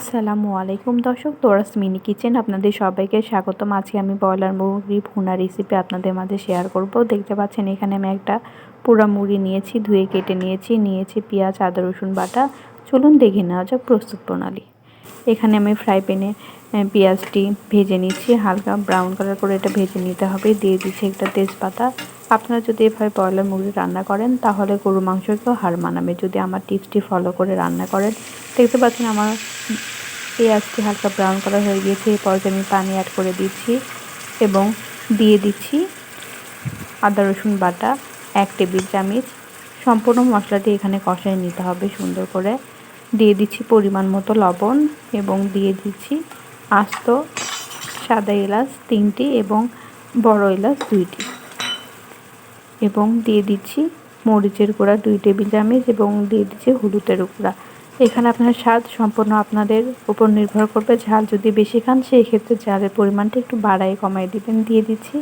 আসসালামু আলাইকুম দর্শক, তোরাস মিনি কিচেন আপনাদের সবাইকে স্বাগতম। আজকে আমি ব্রয়লার মুরগি ভুনা রেসিপি আপনাদের মাঝে শেয়ার করব। দেখতে পাচ্ছেন, এখানে আমি একটা পুরা মুড়ি নিয়েছি, ধুয়ে কেটে নিয়েছি নিয়েছি পেঁয়াজ, আদা, রসুন বাটা। চলুন দেখে নেওয়া যাক প্রস্তুত প্রণালী। এখানে আমি ফ্রাই প্যানে পেঁয়াজটি ভেজে নিচ্ছি, হালকা ব্রাউন কালার করে এটা ভেজে নিতে হবে। দিয়ে দিচ্ছি একটা তেজপাতা আপনারা যদি এভাবে ব্রয়লার মুরগি রান্না করেন, তাহলে গরু মাংসকেও হার মানাবে। যদি আমার টিপসটি ফলো করে রান্না করেন, দেখতে পাচ্ছেন আমার পেঁয়াজটি হালকা ব্রাউন কালার হয়ে গিয়েছে। এই পর্যায়ে আমি পানি অ্যাড করে দিচ্ছি এবং দিয়ে দিচ্ছি আদা, রসুন বাটা, এক টেবিল চামচ। সম্পূর্ণ মশলাটি এখানে কষায় নিতে হবে সুন্দর করে। দিয়ে দিচ্ছি পরিমাণ মতো লবণ এবং দিয়ে দিচ্ছি আস্ত সাদা এলাচ তিনটি এবং বড় এলাচ দুইটি। এবং দিয়ে দিচ্ছি মরিচের গুঁড়া, দুই টেবিল চামচ এবং দিয়ে দিচ্ছি হলুদের গুঁড়া। এখানে আপনার স্বাদ সম্পূর্ণ আপনাদের উপর নির্ভর করবে। ঝাল যদি বেশি খান সেই ক্ষেত্রে ঝালের পরিমাণটা একটু বাড়াই কমাই দিবেন। দিয়ে দিচ্ছি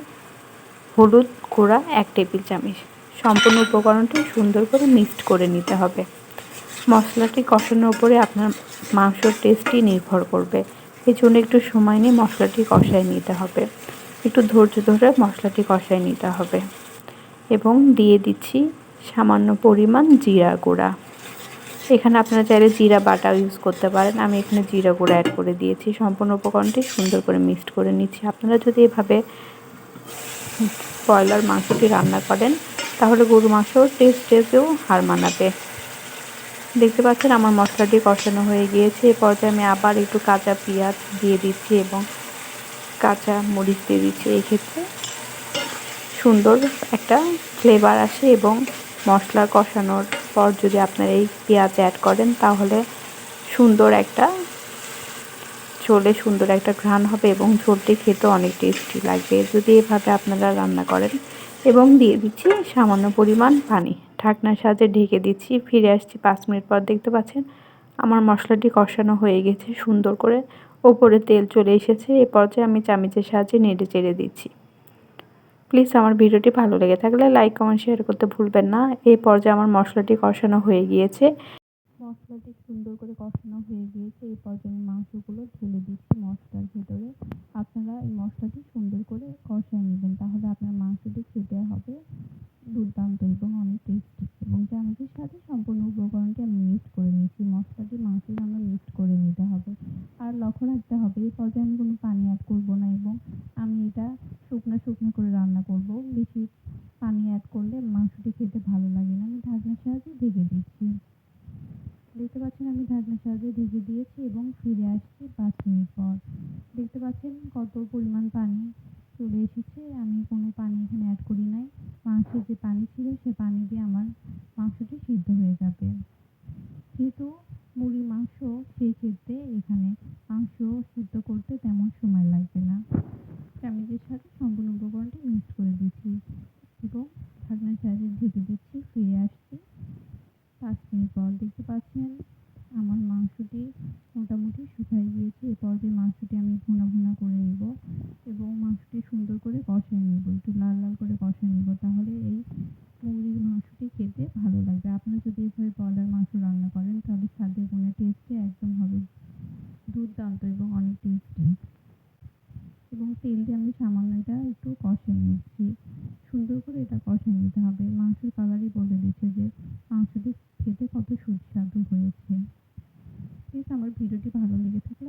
হলুদ গুঁড়া, এক টেবিল চামচ। সম্পূর্ণ উপকরণটি সুন্দর করে মিক্সড করে নিতে হবে। মশলাটি কষানোর উপরে আপনার মাংসর টেস্টই নির্ভর করবে। এই জন্য একটু সময় নিয়ে মশলাটি কষায় নিতে হবে। একটু ধৈর্য ধরে মশলাটি কষায় নিতে হবে। এবং দিয়ে দিচ্ছি সামান্য পরিমাণ জিরা গুঁড়া। এখানে আপনারা চাইলে জিরা বাটা ইউজ করতে পারেন। আমি এখানে জিরা গুঁড়া অ্যাড করে দিয়েছি। সম্পূর্ণ উপকরণটি সুন্দর করে মিক্সড করে নিচ্ছি। আপনারা যদি এভাবে ব্রয়লার মাংসটি রান্না করেন, তাহলে গরু মাংস টেস্ট টেস্টেও হার মানাবে। দেখতে পাচ্ছেন আমার মশলাটি কষানো হয়ে গিয়েছে। এ পর্যায়ে আমি আবার একটু কাঁচা পেঁয়াজ দিয়ে দিচ্ছি এবং কাঁচা মরিচ দিয়ে দিচ্ছি। এই ক্ষেত্রে সুন্দর একটা ফ্লেভার আসে এবং মশলা কষানোর পর যদি আপনারা এই পেঁয়াজ অ্যাড করেন, তাহলে সুন্দর একটা ঝোলে সুন্দর একটা ঘ্রাণ হবে এবং ঝোলটি খেতে অনেক টেস্টি লাগবে। যদি এভাবে আপনারা রান্না করেন এবং দিয়ে দিচ্ছি সামান্য পরিমাণ পানি। ঢাকনার সাহায্যে ঢেকে দিচ্ছি, ফিরে আসছি পাঁচ মিনিট পর দেখতে পাচ্ছেন আমার মশলাটি কষানো হয়ে গেছে সুন্দর করে। ওপরে তেল চলে এসেছে, এ পর্যায়ে আমি চামিচের সাহায্যে নেড়ে চেড়ে দিচ্ছি। প্লিজ আমার ভিডিওটি ভালো লেগে থাকলে লাইক, কমেন্ট, শেয়ার করতে ভুলবেন না। এই পর্যায়ে আমার মশলাটি কষানো হয়ে গিয়েছে। মশলাটি সুন্দর করে কষানো হয়ে গিয়েছে। এই পর্যায়ে আমি মাংসগুলো ঢেলে দিচ্ছি মশলার ভেতরে। আপনারা এই মশলাটি সুন্দর করে কষায় নেবেন, তাহলে আপনার মাংসটি খেতে হবে দুর্দান্ত এবং অনেক টেস্টি এবং চামচের সাথে সম্পূর্ণ উপকরণটি আমি মিক্সড করে নিয়েছি। মশলাটি মাংসের জন্য মিক্সড করে নিতে হবে আর লক্ষ্য রাখতে হবে এই পর্যায়ে আমি কোনো পানি অ্যাড করব না এবং আমি এটা শুকনো শুকনো করে রান্না করব। বেশি পানি অ্যাড করলে মাংসটি খেতে ভালো লাগে না। আমি ঢাকনার সাহায্যে ঢেকে দিচ্ছি। দেখতে পাচ্ছেন আমি ঢাকনার সাহায্যে ঢেকে দিয়েছি এবং ফিরে আসছি পাঁচ মিনিট পর। দেখতে পাচ্ছেন কত পরিমাণ পানি চলে এসেছে। আমি কোনো পানি এখানে অ্যাড করি নাই। মাংসের যে পানি ছিল, সে পানি দিয়ে আমার মাংসটি সিদ্ধ হয়ে যাবে। যেহেতু মুরগির মাংস সেই ক্ষেত্রে এখানে মাংস সিদ্ধ করতে তেমন সময় লাগবে না চামচের সাথে সম্পূর্ণ উপকরণটি মিক্স করে দিচ্ছি এবং ঢেকে দিচ্ছি, ফিরে আসছি। পাঁচ মিনিট পর দেখতে পাচ্ছেন আমার মাংসটি মোটামুটি শুকাই গিয়েছে। এ পর্যায়ে মাংসটি আমি ভুনা ভুনা করে নিব এবং মাংসটি সুন্দর করে কষায় নিব, একটু লাল লাল করে কষায় নিব। তাহলে এই মুরগির মাংসটি খেতে ভালো লাগবে। আপনারা যদি এভাবে ব্রয়লার মাংস রান্না করেন, তাহলে স্বাদের গুণে টেস্টে একদম হবে। দুর্দান্ত এবং অনেক টেস্টি। এবং তেল দিয়ে আমি সামান্য এটা একটু কষিয়ে নিচ্ছি। সুন্দর করে এটা কষিয়ে নিতে হবে মাংসের কালারই বলে দিচ্ছে যে মাংসটি খেতে কত সুস্বাদু হয়েছে প্লিজ আমার ভিডিওটি ভালো লেগে থাকলে